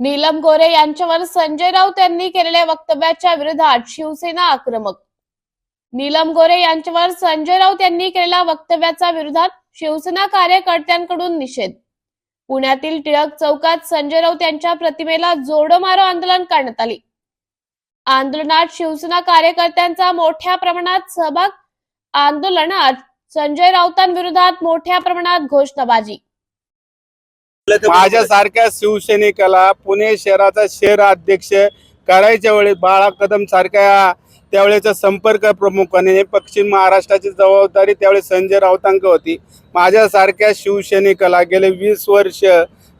नीलम गोरे यांच्यावर संजय राऊत यांनी केलेल्या वक्तव्याच्या विरोधात शिवसेना आक्रमक. नीलम गोरे यांच्यावर संजय राऊत यांनी केलेल्या वक्तव्याच्या विरोधात शिवसेना कार्यकर्त्यांकडून निषेध. पुण्यातील टिळक चौकात संजय राऊत यांच्या प्रतिमेला जोडो मारो आंदोलन करण्यात आले. आंदोलनात शिवसेना कार्यकर्त्यांचा मोठ्या प्रमाणात सहभाग आंदोलनात संजय राऊतांविरोधात मोठ्या प्रमाणात घोषणाबाजी. माझ्यासारख्या शिवसैनिकाला पुणे शहराचा शहर अध्यक्ष करायच्या वेळी बाळा कदम सारख्या त्यावेळेचा संपर्क प्रमुखाने पश्चिम महाराष्ट्राची जबाबदारी त्यावेळी संजय राऊतांक होती. माझ्यासारख्या शिवसैनिकाला गेले वीस वर्ष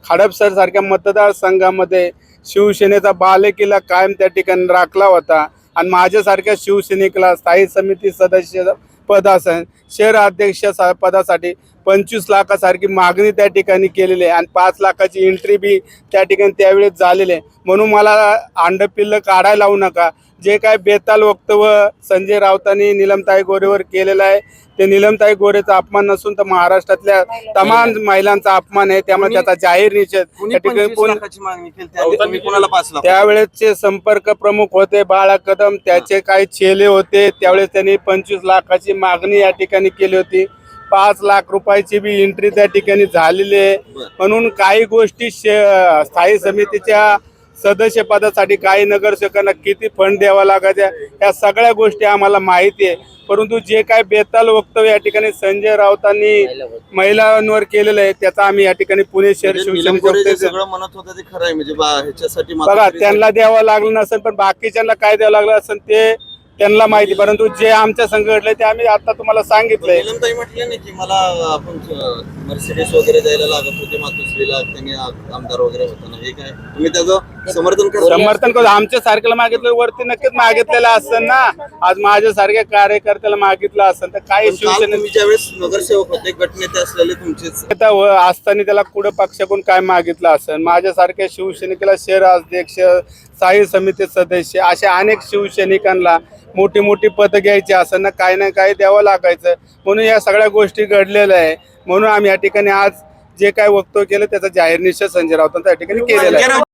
खडपसर सारख्या मतदारसंघामध्ये शिवसेनेचा बालेकिल्ला कायम त्या ठिकाणी राखला होता. आणि माझ्यासारख्या शिवसैनिकाला स्थायी समिती सदस्य पद असेल शहर अध्यक्ष सा- पदासाठी पंचवीस लाखासारखी मागणी त्या ठिकाणी केलेली आहे. आणि पाच लाखाची एंट्री बी त्या ठिकाणी त्यावेळेस झालेली आहे. म्हणून मला अंडपिल्लं काढायला लावू नका. जे काय बेताल वक्तव्य संजय राऊतांनी निलमताई गोरेवर केलेलं आहे ते निलमताई गोरेचा अपमान नसून तर महाराष्ट्रातल्या तमाम महिलांचा अपमान आहे त्यामुळे त्याचा जाहीर निषेध कुणी त्या ठिकाणी पंचवीस कोण- लाखाची मागणी केली? त्यावेळी तुम्ही कोणाला पाच लाख त्यावेळेसचे संपर्क प्रमुख होते बाळा कदम त्याचे काही चेले होते त्यावेळेस त्यांनी पंचवीस लाखाची मागणी या ठिकाणी केली होती. पाच लाख रुपयाची बी एंट्री त्या ठिकाणी झालेली आहे. म्हणून काही गोष्टी शे- स्थायी समितीच्या सदस्य पदासाठी काही नगरसेवकांना किती फंड द्यावा लागायच्या या सगळ्या गोष्टी आम्हाला माहिती आहे. परंतु जे काय बेताल वक्तव्य या ठिकाणी संजय राऊतांनी महिलांवर केलेलं आहे त्याचा आम्ही या ठिकाणी पुणे शहर म्हणजे आहे म्हणजे बा ह्याच्यासाठी मात्र बघा त्यांना द्यावं लागलं नसेल पण बाकीच्यांना काय द्यावं लागलं असेल ते त्यांना माहिती परंतु जे आमच्या संघ घडले ते आम्ही आता तुम्हाला सांगितलंय. नीलमताई म्हटलं नाही की मला आपण मर्सिडीज वगैरे द्यायला लागत होते मातोश्रीला त्यांनी आमदार वगैरे होताना. हे काय? तुम्ही त्याचं समर्थन करता? समर्थन करू आमच्या सारख्याला मागितलं वरती नक्कीच मागितलेलं असेल ना. आज माझ्या सारख्या कार्यकर्त्याला मागितलं असेल तर काल शिवसेने तुम्ही ज्यावेळेस नगरसेवक होते गटनेते असलेले तुमचेच नेता व असताना त्याला कुठं पक्षाकडून काय मागितलं असेल? माझ्यासारख्या शिवसैनिकाला शहर अध्यक्ष स्थायी समिती सदस्य अशा अनेक शिवसैनिकांना मोठी मोठी पदं घ्यायची असं ना काही ना काही द्यावं लागायचं. म्हणून या सगळ्या गोष्टी घडलेल्या आहे. म्हणून आम्ही या ठिकाणी आज जे काय वक्तव्य केलं त्याचा जाहीर निषेध संजय राऊतांचा या ठिकाणी केलेला आहे.